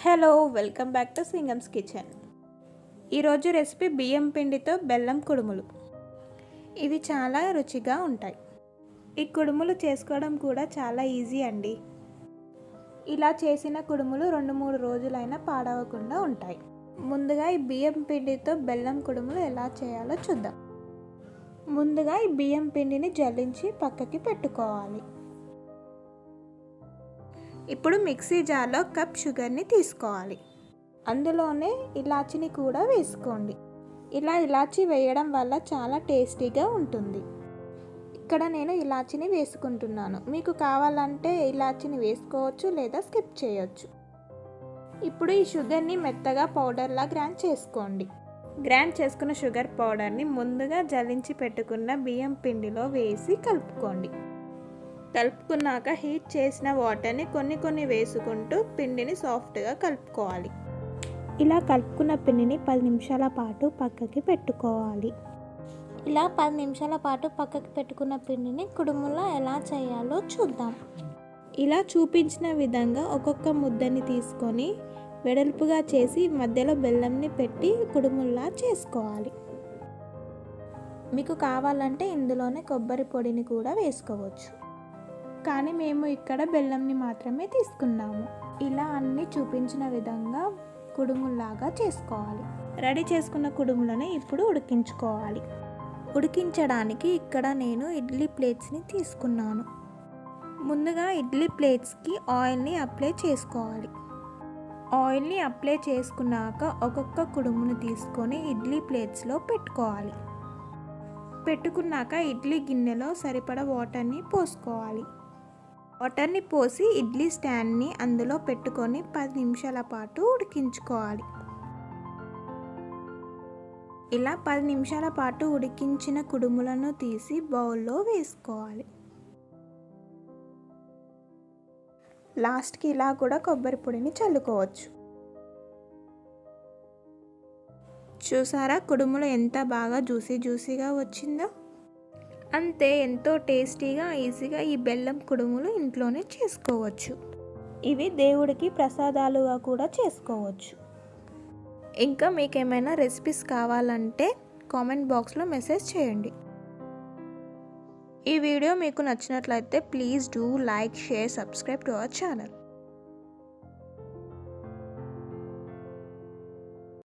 Hello welcome back to Singam's kitchen. ఈరోజు recipe బియ్యం పిండితో బెల్లం కుడుములు. ఇవి చాలా రుచిగా ఉంటాయి. ఈ కుడుములు చేసుకోవడం కూడా చాలా ఈజీ అండి. ఇలా చేసిన కుడుములు రెండు మూడు రోజులైనా పాడవకుండా ఉంటాయి. ముందుగా ఈ బియ్యం పిండితో బెల్లం కుడుములు ఎలా చేయాలో చూద్దాం. ముందుగా ఈ బియ్యం పిండిని జల్లించి పక్కకి పెట్టుకోవాలి. ఇప్పుడు మిక్సీ జార్లో కప్ షుగర్ని తీసుకోవాలి. అందులోనే ఇలాచిని కూడా వేసుకోండి. ఇలా ఇలాచి వేయడం వల్ల చాలా టేస్టీగా ఉంటుంది. ఇక్కడ నేను ఇలాచిని వేసుకుంటున్నాను. మీకు కావాలంటే ఇలాచిని వేసుకోవచ్చు లేదా స్కిప్ చేయొచ్చు. ఇప్పుడు ఈ షుగర్ని మెత్తగా పౌడర్లా గ్రైండ్ చేసుకోండి. గ్రైండ్ చేసుకున్న షుగర్ పౌడర్ని ముందుగా జలించి పెట్టుకున్న బియ్యం పిండిలో వేసి కలుపుకోండి. కలుపుకున్నాక హీట్ చేసిన వాటర్ని కొన్ని కొన్ని వేసుకుంటూ పిండిని సాఫ్ట్గా కలుపుకోవాలి. ఇలా కలుపుకున్న పిండిని పది నిమిషాల పాటు పక్కకి పెట్టుకోవాలి. ఇలా పది నిమిషాల పాటు పక్కకి పెట్టుకున్న పిండిని కుడుములో ఎలా చేయాలో చూద్దాం. ఇలా చూపించిన విధంగా ఒక్కొక్క ముద్దని తీసుకొని వెడల్పుగా చేసి మధ్యలో బెల్లంని పెట్టి కుడుముల్లా చేసుకోవాలి. మీకు కావాలంటే ఇందులోనే కొబ్బరి పొడిని కూడా వేసుకోవచ్చు. కానీ మేము ఇక్కడ బెల్లంని మాత్రమే తీసుకున్నాము. ఇలా అన్ని చూపించిన విధంగా కుడుములాగా చేసుకోవాలి. రెడీ చేసుకున్న కుడుములని ఇప్పుడు ఉడికించుకోవాలి. ఉడికించడానికి ఇక్కడ నేను ఇడ్లీ ప్లేట్స్ని తీసుకున్నాను. ముందుగా ఇడ్లీ ప్లేట్స్కి ఆయిల్ని అప్లై చేసుకోవాలి. ఆయిల్ని అప్లై చేసుకున్నాక ఒక్కొక్క కుడుమును తీసుకొని ఇడ్లీ ప్లేట్స్లో పెట్టుకోవాలి. పెట్టుకున్నాక ఇడ్లీ గిన్నెలో సరిపడ వాటర్ని పోసుకోవాలి. వాటర్ని పోసి ఇడ్లీ స్టాండ్ని అందులో పెట్టుకొని పది నిమిషాల పాటు ఉడికించుకోవాలి. ఇలా పది నిమిషాల పాటు ఉడికించిన కుడుములను తీసి బౌల్లో వేసుకోవాలి. లాస్ట్కి ఇలా కూడా కొబ్బరి పొడిని చల్లుకోవచ్చు. చూసారా కుడుములు ఎంత బాగా జ్యూసీ జ్యూసీగా వచ్చిందో? అంతే ఎంతో టేస్టీగా ఈజీగా ఈ బెల్లం కుడుములు ఇంట్లోనే చేసుకోవచ్చు. ఇవి దేవుడికి ప్రసాదాలుగా కూడా చేసుకోవచ్చు. ఇంకా మీకు ఏమైనా రెసిపీస్ కావాలంటే కామెంట్ బాక్స్లో మెసేజ్ చేయండి. ఈ వీడియో మీకు నచ్చినట్లయితే please do like share subscribe to our channel.